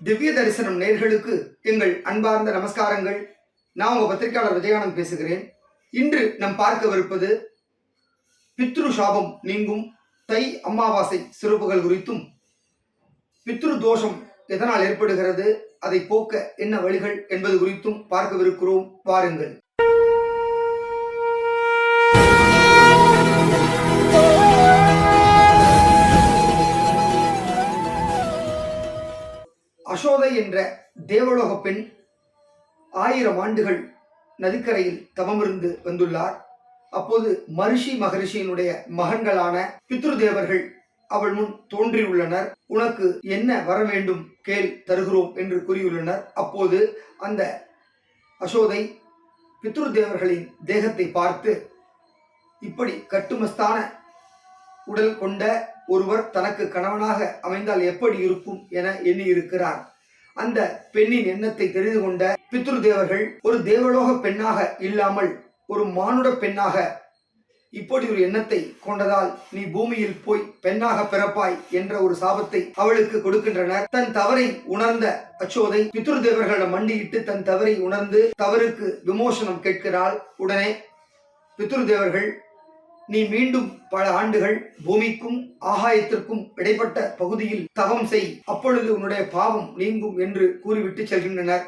திவ்ய தரிசனம் நேர்களுக்கு எங்கள் அன்பார்ந்த நமஸ்காரங்கள். நான் உங்கள் பத்திரிகையாளர் விஜயானந்த் பேசுகிறேன். இன்று நம் பார்க்கவிருப்பது பித்ரு சாபம் நீங்கும் தை அமாவாசை சிறப்புகள் குறித்தும் பித்ரு தோஷம் எதனால் ஏற்படுகிறது அதை போக்க என்ன வழிகள் என்பது குறித்தும் பார்க்கவிருக்கிறோம். பாருங்கள் என்ற தேவலோக பெண் ஆயிரம் ஆண்டுகள் நதிக்கரையில் தவமிருந்து வந்துள்ளார். அப்போது மரிஷி மகரிஷியினுடைய மகன்களான பித்ரு தேவர்கள் அவள் முன் தோன்றியுள்ளனர். உனக்கு என்ன வர வேண்டும் கேள் தருகிறோம் என்று கூறியுள்ளனர். அப்போது அந்த அசோதை பித்ரு தேவர்களின் தேகத்தை பார்த்து இப்படி கட்டுமஸ்தான உடல் கொண்ட ஒருவர் தனக்கு கணவனாக அமைந்தால் எப்படி இருக்கும் என எண்ணியிருக்கிறார். அந்த பெண்ணின் எண்ணத்தை தெரிந்து கொண்ட பித்ரு தேவர்கள் ஒரு தேவலோக பெண்ணாக இல்லாமல் ஒரு மானுட பெண்ணாக இப்படி ஒரு எண்ணத்தை கொண்டதால் நீ பூமியில் போய் பெண்ணாக பிறப்பாய் என்ற ஒரு சாபத்தை அவளுக்கு கொடுக்கின்றனர். தன் தவறை உணர்ந்த அச்சோதை பித்ரு தேவர்களிடம் மண்டியிட்டு தன் தவறை உணர்ந்து தவறுக்கு விமோசனம் கேட்கிறாள். உடனே பித்ரு தேவர்கள் நீ மீண்டும் பல ஆண்டுகள் பூமிக்கும் ஆகாயத்திற்கும் இடைப்பட்ட பகுதியில் தவம் செய். அப்பொழுது உன்னுடைய பாவம் நீங்கும் என்று கூறிவிட்டு செல்கின்றனர்.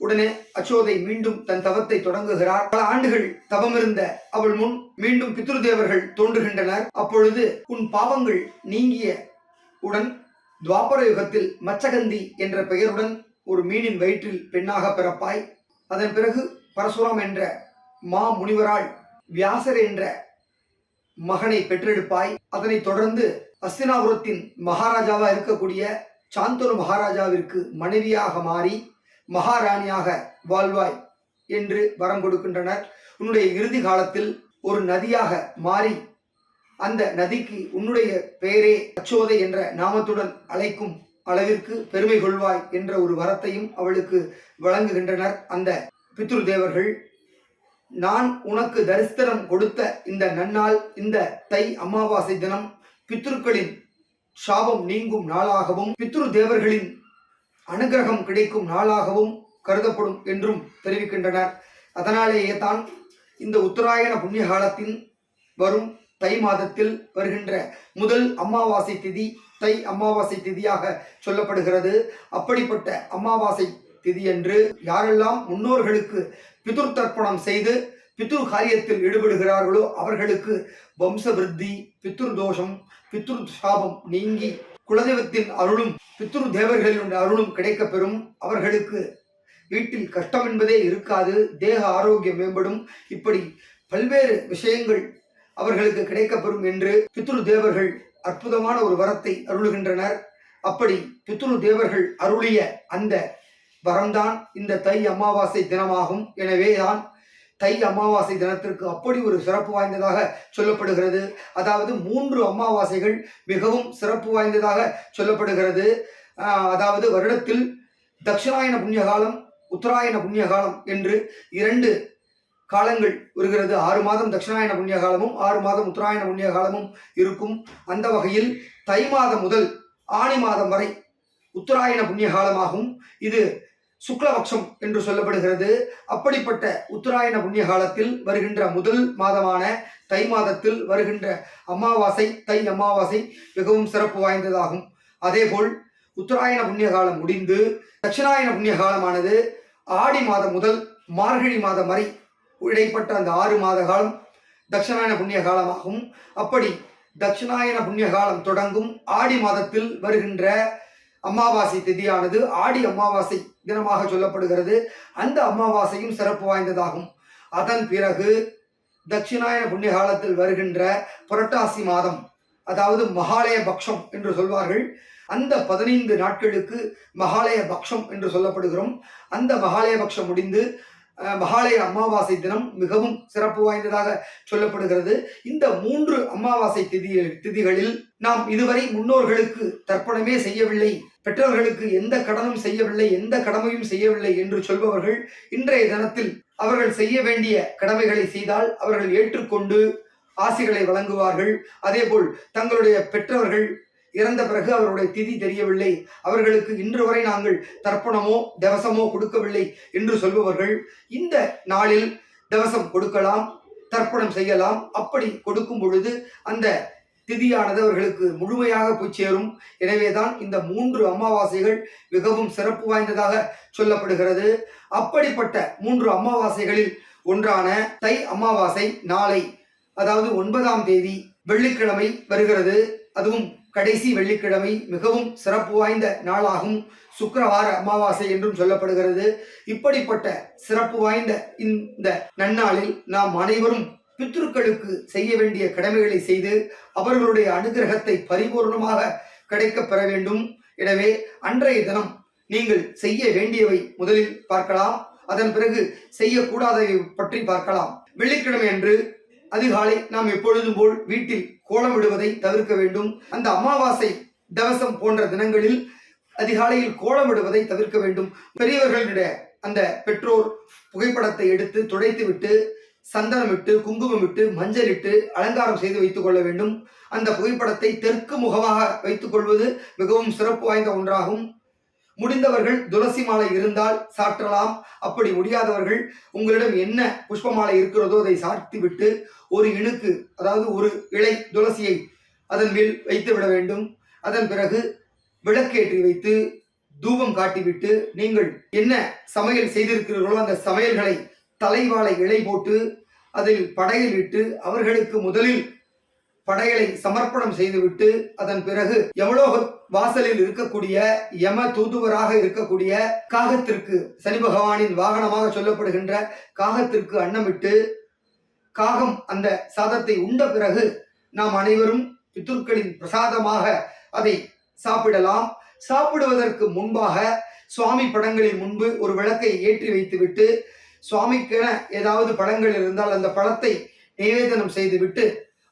உடனே அச்சோதை மீண்டும் தன் தவத்தை தொடங்குகிறார். பல ஆண்டுகள் தவமிருந்த அவள் முன் மீண்டும் பித்ருதேவர்கள் தோன்றுகின்றனர். அப்பொழுது உன் பாவங்கள் நீங்கிய உடன் துவாபர யுகத்தில் மச்சகந்தி என்ற பெயருடன் ஒரு மீனின் வயிற்றில் பெண்ணாக பிறப்பாய். அதன் பிறகு பரசுராம் என்ற மா முனிவரால் வியாசர் என்ற மகனை பெற்றெடுப்பாய். அதனைத் தொடர்ந்து அஸ்தினாபுரத்தின் மகாராஜாவா இருக்கக்கூடிய சாந்தனு மகாராஜாவிற்கு மனைவியாக மாறி மகாராணியாக வாழ்வாய் என்று வரம் கொடுக்கின்றனர். உன்னுடைய இறுதி காலத்தில் ஒரு நதியாக மாறி அந்த நதிக்கு உன்னுடைய பெயரே அச்சோதை என்ற நாமத்துடன் அழைக்கும் அளவிற்கு பெருமை கொள்வாய் என்ற ஒரு வரத்தையும் அவளுக்கு வழங்குகின்றனர் அந்த பித்ரு தேவர்கள் நான் உனக்கு தரிசனம் கொடுத்த இந்த நன்னாள் இந்த தை அமாவாசை தினம் பித்ருக்களின் சாபம் நீங்கும் நாளாகவும் பித்ரு தேவர்களின் அனுகிரகம் கிடைக்கும் நாளாகவும் கருதப்படும் என்றும் தெரிவிக்கின்றனர். அதனாலேயே தான் இந்த உத்தராயண புண்ணிய காலத்தின் வரும் தை மாதத்தில் வருகின்ற முதல் அமாவாசை திதி தை அமாவாசை திதியாக சொல்லப்படுகிறது. அப்படிப்பட்ட அமாவாசை திதியன்று யாரெல்லாம் முன்னோர்களுக்கு பிதுர் தர்ப்பணம் செய்து பித்ரு காரியத்தில் ஈடுபடுகிறார்களோ அவர்களுக்கு வம்ச விருத்தி பித்ரு தோஷம் பித்ரு சாபம் நீங்கி குலதெய்வத்தின் அருளும் பித்ரு தேவர்களின் அருளும் கிடைக்கப்பெறும். அவர்களுக்கு வீட்டில் கஷ்டம் என்பதே இருக்காது தேக ஆரோக்கியம் மேம்படும். இப்படி பல்வேறு விஷயங்கள் அவர்களுக்கு கிடைக்கப்பெறும் என்று பித்ரு தேவர்கள் அற்புதமான ஒரு வரத்தை அருளுகின்றனர். அப்படி பித்ரு தேவர்கள் அருளிய அந்த வரம்தான் இந்த தை அமாவாசை தினமாகும். எனவே தான் தை அமாவாசை தினத்திற்கு அப்படி ஒரு சிறப்பு வாய்ந்ததாக சொல்லப்படுகிறது. அதாவது மூன்று அமாவாசைகள் மிகவும் சிறப்பு வாய்ந்ததாக சொல்லப்படுகிறது. அதாவது வருடத்தில் தட்சிணாயன புண்ணிய காலம் உத்தராயண புண்ணியகாலம் என்று இரண்டு காலங்கள் வருகிறது. ஆறு மாதம் தட்சிணாயன புண்ணிய காலமும் ஆறு மாதம் உத்தராயண புண்ணிய காலமும் இருக்கும். அந்த வகையில் தை மாதம் முதல் ஆணி மாதம் வரை உத்தராயண புண்ணிய காலமாகும் இது சுக்லபக்ஷம் என்று சொல்லப்படுகிறது. அப்படிப்பட்ட உத்தராயண புண்ணிய காலத்தில் வருகின்ற முதல் மாதமான தை மாதத்தில் வருகின்ற அமாவாசை தை அமாவாசை மிகவும் சிறப்பு வாய்ந்ததாகும். அதேபோல் உத்தராயண புண்ணிய காலம் முடிந்து தட்சிணாயன புண்ணிய காலமானது ஆடி மாதம் முதல் மார்கழி மாதம் வரை இடைப்பட்ட அந்த ஆறு மாத காலம் தட்சிணாயன புண்ணிய காலமாகும். அப்படி தட்சிணாயன புண்ணிய காலம் தொடங்கும் ஆடி மாதத்தில் வருகின்ற அமாவாசை திதியானது ஆடி அமாவாசை தினமாக சொல்லப்படுகிறது. அந்த அமாவாசையும் சிறப்பு வாய்ந்ததாகும். அதன் பிறகு தட்சிணாயன புண்ணிய காலத்தில் வருகின்ற புரட்டாசி மாதம் அதாவது மகாலய பக்ஷம் என்று சொல்வார்கள். அந்த பதினைந்து நாட்களுக்கு மகாலய பக்ஷம் என்று சொல்லப்படுகிறோம். அந்த மகாலய பக்ஷம் முடிந்து மகாலய அமாவாசை தினம் மிகவும் சிறப்பு வாய்ந்ததாக சொல்லப்படுகிறது. இந்த மூன்று அமாவாசை திதி திதிகளில் நாம் இதுவரை முன்னோர்களுக்கு தர்ப்பணமே செய்யவில்லை. பெற்றோர்களுக்கு எந்த கடனும் செய்யவில்லை எந்த கடமையும் செய்யவில்லை என்று சொல்பவர்கள் இன்றைய தினத்தில் அவர்கள் செய்ய வேண்டிய கடமைகளை செய்தால் அவர்கள் ஏற்றுக்கொண்டு ஆசிகளை வழங்குவார்கள். அதேபோல் தங்களுடைய பெற்றவர்கள் இறந்த பிறகு அவருடைய திதி தெரியவில்லை. அவர்களுக்கு இன்று வரை நாங்கள் தர்ப்பணமோ தவசமோ கொடுக்கவில்லை என்று சொல்பவர்கள் இந்த நாளில் தவசம் கொடுக்கலாம் தர்ப்பணம் செய்யலாம். அப்படி கொடுக்கும் பொழுது அந்த திதியானது அவர்களுக்கு முழுமையாக போய் சேரும். எனவேதான் இந்த மூன்று அமாவாசைகள் மிகவும் சிறப்பு வாய்ந்ததாக சொல்லப்படுகிறது. அப்படிப்பட்ட மூன்று அமாவாசைகளில் ஒன்றான தை அமாவாசை நாளை அதாவது ஒன்பதாம் தேதி வெள்ளிக்கிழமை வருகிறது. அதுவும் கடைசி வெள்ளிக்கிழமை மிகவும் சிறப்பு வாய்ந்த நாளாகும். சுக்கரவார அமாவாசை என்றும் சொல்லப்படுகிறது. இப்படிப்பட்ட சிறப்பு வாய்ந்த இந்த நன்னாளில் நாம் அனைவரும் பித்ருக்களுக்கு செய்ய வேண்டிய கடமைகளை செய்து அவர்களுடைய அனுகிரகத்தை பரிபூர்ணமாக கிடைக்க பெற வேண்டும். எனவே அன்றைய தினம் நீங்கள் செய்ய வேண்டியவை முதலில் பார்க்கலாம். அதன் பிறகு செய்யக்கூடாதவை பற்றி பார்க்கலாம். வெள்ளிக்கிழமை அன்று அதிகாலை நாம் எப்பொழுதும் போல் வீட்டில் கோலமிடுவதை தவிர்க்க வேண்டும். அந்த அமாவாசை தவசம் போன்ற தினங்களில் அதிகாலையில் கோலமிடுவதை தவிர்க்க வேண்டும். பெரியவர்களுடைய அந்த பெற்றோர் புகைப்படத்தை எடுத்து துடைத்து விட்டு சந்தனமிட்டு குங்குமமிட்டு மஞ்சளிட்டு அலங்காரம் செய்து வைத்துக் கொள்ள வேண்டும். அந்த புகைப்படத்தை தெற்கு முகமாக வைத்துக் கொள்வது மிகவும் சிறப்பு வாய்ந்த ஒன்றாகும். முடிந்தவர்கள் துளசி மாலை இருந்தால் சாற்றலாம். அப்படி முடியாதவர்கள் உங்களிடம் என்ன புஷ்ப மாலை இருக்கிறதோ அதை சாட்டி விட்டு ஒரு இணுக்கு அதாவது ஒரு இலை துளசியை அதன் மேல் வைத்து விட வேண்டும். அதன் பிறகு விளக்கேற்றி வைத்து தூபம் காட்டிவிட்டு நீங்கள் என்ன சமையல் செய்திருக்கிறீர்களோ அந்த சமையல்களை தலைவாளை இலை போட்டு அதில் படையல் இட்டு அவர்களுக்கு முதலில் படையலை சமர்ப்பணம் செய்துவிட்டு அதன் பிறகு யமலோக வாசலில் இருக்கக்கூடிய யம தூதுவராக இருக்கக்கூடிய காகத்திற்கு சனி பகவானின் வாகனமாக சொல்லப்படுகின்ற காகத்திற்கு அன்னமிட்டு காகம் அந்த சாதத்தை உண்ட பிறகு நாம் அனைவரும் பித்துர்களின் பிரசாதமாக அதை சாப்பிடலாம். சாப்பிடுவதற்கு முன்பாக சுவாமி படங்களின் முன்பு ஒரு விளக்கை ஏற்றி வைத்துவிட்டு சுவாமிக்கென ஏதாவது பழங்கள் இருந்தால் அந்த பழத்தை நிவேதனம் செய்துவிட்டு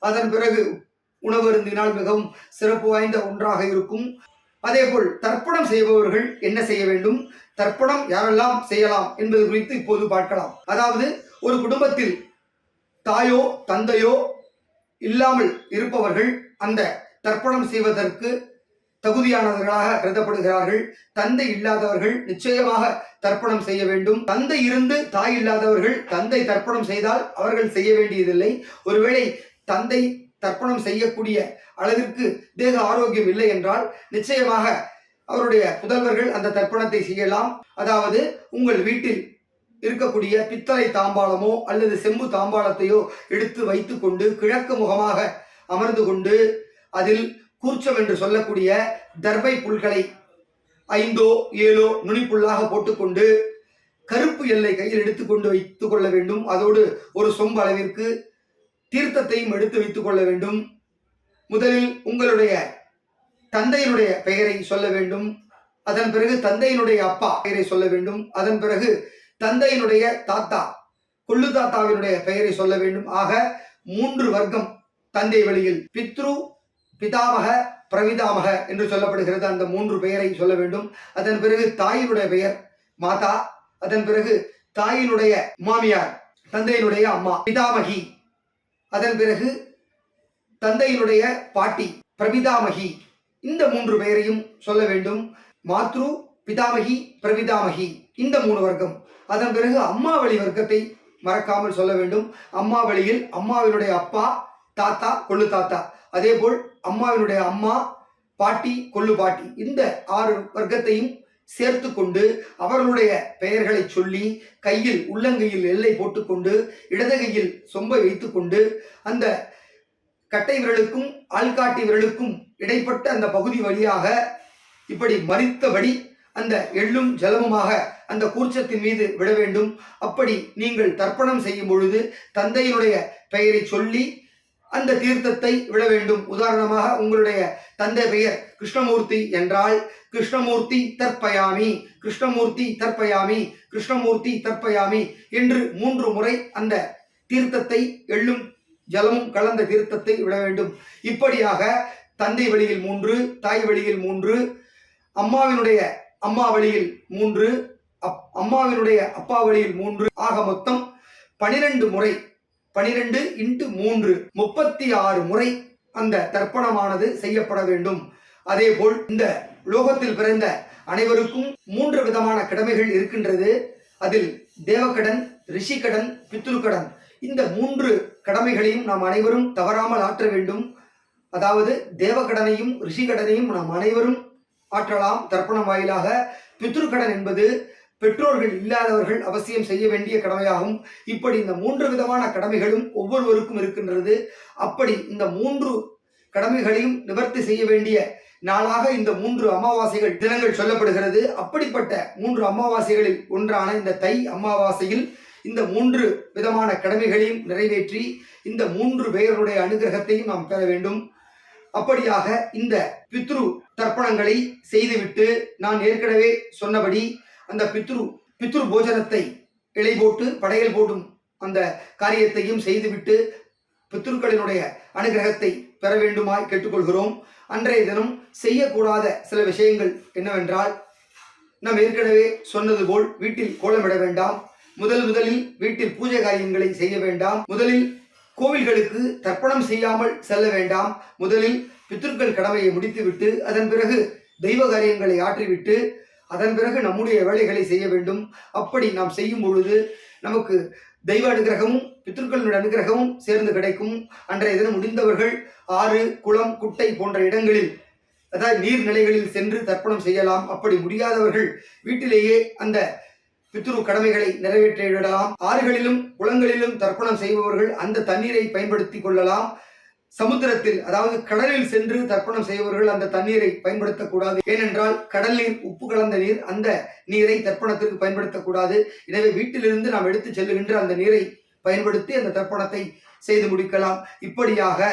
அதன் பிறகு உணவருந்தினால் மிகவும் சிறப்பு வாய்ந்த ஒன்றாக இருக்கும். அதேபோல் தர்ப்பணம் செய்பவர்கள் என்ன செய்ய வேண்டும்? தர்ப்பணம் யாரெல்லாம் செய்யலாம் என்பது குறித்து இப்போது பார்க்கலாம். அதாவது ஒரு குடும்பத்தில் தாயோ தந்தையோ இல்லாமல் இருப்பவர்கள் அந்த தர்ப்பணம் செய்வதற்கு தகுதியானவர்களாக கருதப்படுகிறார்கள். தந்தை இல்லாதவர்கள் நிச்சயமாக தர்ப்பணம் செய்ய வேண்டும். தந்தை இருந்து தாய் இல்லாதவர்கள் தந்தை தர்ப்பணம் செய்தால் அவர்கள் செய்ய வேண்டியதில்லை. ஒருவேளை தந்தை தர்ப்பணம் செய்யக்கூடிய அளவிற்கு தேக ஆரோக்கியம் இல்லை என்றால் நிச்சயமாக அவருடைய புதல்வர்கள் அந்த தர்ப்பணத்தை செய்யலாம். அதாவது உங்கள் வீட்டில் இருக்கக்கூடிய பித்தளை தாம்பாளமோ அல்லது செம்பு தாம்பாளத்தையோ எடுத்து வைத்துக்கொண்டு கிழக்கு முகமாக அமர்ந்து கொண்டு அதில் கூர்ச்சம் என்று சொல்லக்கூடிய தர்பை புல்களை ஐந்தோ ஏழோ நுனிப்புல்லாக போட்டுக்கொண்டு கருப்பு எல்லை கையில் எடுத்துக்கொண்டு வைத்துக் கொள்ள வேண்டும். அதோடு ஒரு சொம்பு அளவிற்கு தீர்த்தத்தையும் எடுத்து வைத்துக் கொள்ள வேண்டும். முதலில் உங்களுடைய தந்தையினுடைய பெயரை சொல்ல வேண்டும். அதன் பிறகு தந்தையினுடைய அப்பா பெயரை சொல்ல வேண்டும். அதன் பிறகு தந்தையினுடைய தாத்தா கொள்ளு தாத்தாவினுடைய பெயரை சொல்ல வேண்டும். ஆக மூன்று வர்க்கம் தந்தை வழியில் பித்ரு பிதாமக பிரவிதாமக என்று சொல்லப்படுகிறது. அந்த மூன்று பெயரை சொல்ல வேண்டும். அதன் பிறகு தாயினுடைய பெயர் மாதா. அதன் பிறகு தாயினுடைய மாமியார் தந்தையினுடைய அம்மா பிதாமகி. அதன் பிறகு தந்தையினுடைய பாட்டி பிரபிதாமகி இந்த மூன்று பெயரையும் சொல்ல வேண்டும். மாத்ரு பிதாமகி பிரபிதாமகி இந்த மூணு வர்க்கம். அதன் பிறகு அம்மா வழி வர்க்கத்தை மறக்காமல் சொல்ல வேண்டும். அம்மா வழியில் அம்மாவினுடைய அப்பா தாத்தா கொள்ளு தாத்தா. அதேபோல் அம்மாவினுடைய அம்மா பாட்டி கொள்ளு பாட்டி. இந்த ஆறு வர்க்கத்தையும் சேர்த்து கொண்டு அவர்களுடைய பெயர்களை சொல்லி கையில் உள்ளங்கையில் எல்லை போட்டுக்கொண்டு இடது கையில் சொம்பை வைத்துக்கொண்டு அந்த கட்டை விரலுக்கும் ஆள்காட்டி விரலுக்கும் இடைப்பட்ட அந்த பகுதி வழியாக இப்படி மறித்தபடி அந்த எள்ளும் ஜலமுமாக அந்த கூர்ச்சத்தின் மீது விட வேண்டும். அப்படி நீங்கள் தர்ப்பணம் செய்யும் பொழுது தந்தையினுடைய பெயரை சொல்லி அந்த தீர்த்தத்தை விட வேண்டும். உதாரணமாக உங்களுடைய தந்தை பெயர் கிருஷ்ணமூர்த்தி என்றால் கிருஷ்ணமூர்த்தி தற்பயாமி கிருஷ்ணமூர்த்தி தற்பயாமி கிருஷ்ணமூர்த்தி தற்பயாமி என்று மூன்று முறை அந்த தீர்த்தத்தை எள்ளும் ஜலமும் கலந்த தீர்த்தத்தை விட வேண்டும். இப்படியாக தந்தை வழியில் மூன்று தாய் வழியில் மூன்று அம்மாவினுடைய அம்மா வழியில் மூன்று அப் அம்மாவினுடைய அப்பா வழியில் மூன்று ஆக மொத்தம் பனிரெண்டு முறை பனிரெண்டு இன்ட்டு மூன்று. முப்பத்தி ஆறு முறை அந்த தர்ப்பணமானது செய்யப்பட வேண்டும். அதேபோல் இந்த லோகத்தில் பிறந்த அனைவருக்கும் மூன்று விதமான கடமைகள் இருக்கின்றது. அதில் தேவக்கடன் ரிஷிக்கடன் பித்ருக்கடன் இந்த மூன்று கடமைகளையும் நாம் அனைவரும் தவறாமல் ஆற்ற வேண்டும். அதாவது தேவக்கடனையும் ரிஷிகடனையும் நாம் அனைவரும் ஆற்றலாம். தர்ப்பணம் வாயிலாக பித்ருக்கடன் என்பது பெற்றோர்கள் இல்லாதவர்கள் அவசியம் செய்ய வேண்டிய கடமையாகும். இப்படி இந்த மூன்று விதமான கடமைகளும் ஒவ்வொருவருக்கும் இருக்கின்றது. அப்படி இந்த மூன்று கடமைகளையும் நிவர்த்தி செய்ய வேண்டிய நாளாக இந்த மூன்று அமாவாசைகள் தினங்கள் சொல்லப்படுகிறது. அப்படிப்பட்ட மூன்று அமாவாசைகளில் ஒன்றான இந்த தை அமாவாசையில் இந்த மூன்று விதமான கடமைகளையும் நிறைவேற்றி இந்த மூன்று பெயருடைய அனுகிரகத்தையும் நாம் பெற வேண்டும். அப்படியாக இந்த பித்ரு தர்ப்பணங்களை செய்துவிட்டு நான் ஏற்கனவே சொன்னபடி அந்த பித்ரு பித்ரு போஜனத்தை இலை போட்டு படையல் போடும் அந்த காரியத்தையும் செய்துவிட்டு பித்ருக்களினுடைய அனுகிரகத்தை பெற வேண்டுமாய் கேட்டுக்கொள்கிறோம். அன்றைய தினம் செய்யக்கூடாத சில விஷயங்கள் என்னவென்றால் நாம் ஏற்கனவே சொன்னது போல் வீட்டில் கோலமிட வேண்டாம். முதல் முதலில் வீட்டில் பூஜை காரியங்களை செய்ய வேண்டாம். முதலில் கோவில்களுக்கு தர்ப்பணம் செய்யாமல் செல்ல வேண்டாம். முதலில் பித்திருக்கள் கடமையை முடித்துவிட்டு அதன் பிறகு தெய்வ காரியங்களை ஆற்றிவிட்டு அதன் பிறகு நம்முடைய வேலைகளை செய்ய வேண்டும். அப்படி நாம் செய்யும் பொழுது நமக்கு தெய்வ அனுகிரகமும் பித்ருக்களினுடைய அனுகிரகமும் சேர்ந்து கிடைக்கும். அன்றைய தினம் முடிந்தவர்கள் ஆறு குளம் குட்டை போன்ற இடங்களில் அதாவது நீர்நிலைகளில் சென்று தர்ப்பணம் செய்யலாம். அப்படி முடியாதவர்கள் வீட்டிலேயே அந்த பித்ரு கடமைகளை நிறைவேற்றிவிடலாம். ஆறுகளிலும் குளங்களிலும் தர்ப்பணம் செய்பவர்கள் அந்த தண்ணீரை பயன்படுத்தி கொள்ளலாம். சமுத்திரத்தில் அதாவது கடலில் சென்று தர்ப்பணம் செய்பவர்கள் அந்த தண்ணீரை பயன்படுத்தக்கூடாது. ஏனென்றால் கடல் நீர் உப்பு கலந்த நீர் அந்த நீரை தர்ப்பணத்திற்கு பயன்படுத்தக்கூடாது. எனவே வீட்டிலிருந்து நாம் எடுத்து செல்லுகின்ற அந்த நீரை பயன்படுத்தி அந்த தர்ப்பணத்தை செய்து முடிக்கலாம். இப்படியாக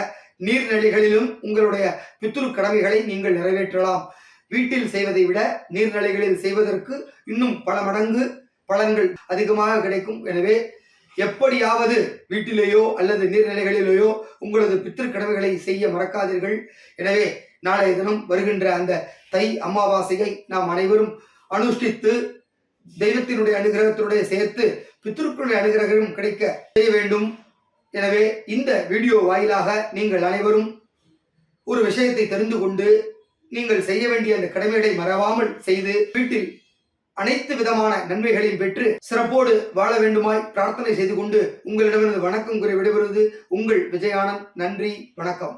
நீர்நிலைகளிலும் உங்களுடைய பித்ரு கடமைகளை நீங்கள் நிறைவேற்றலாம். வீட்டில் செய்வதை விட நீர்நிலைகளில் செய்வதற்கு இன்னும் பல மடங்கு பலன்கள் அதிகமாக கிடைக்கும். எனவே எப்படியாவது வீட்டிலேயோ அல்லது நீர்நிலைகளிலேயோ உங்களது பித்திரு கடமைகளை செய்ய மறக்காதீர்கள். எனவே நாளைய தினம் வருகின்ற அந்த தை அமாவாசையை நாம் அனைவரும் அனுஷ்டித்து தெய்வத்தினுடைய அனுகிரகத்தினுடைய சேர்த்து பித்திருக்களுடைய அனுகிரகம் கிடைக்க செய்ய வேண்டும். எனவே இந்த வீடியோ வாயிலாக நீங்கள் அனைவரும் ஒரு விஷயத்தை தெரிந்து கொண்டு நீங்கள் செய்ய வேண்டிய அந்த கடமைகளை மறவாமல் செய்து வீட்டில் அனைத்து விதமான நன்மைகளையும் பெற்று சிறப்போடு வாழ வேண்டுமாய் பிரார்த்தனை செய்து கொண்டு உங்களிடமிருந்து வணக்கம் கூறி விடைபெறுவது உங்கள் விஜயானந்த். நன்றி வணக்கம்.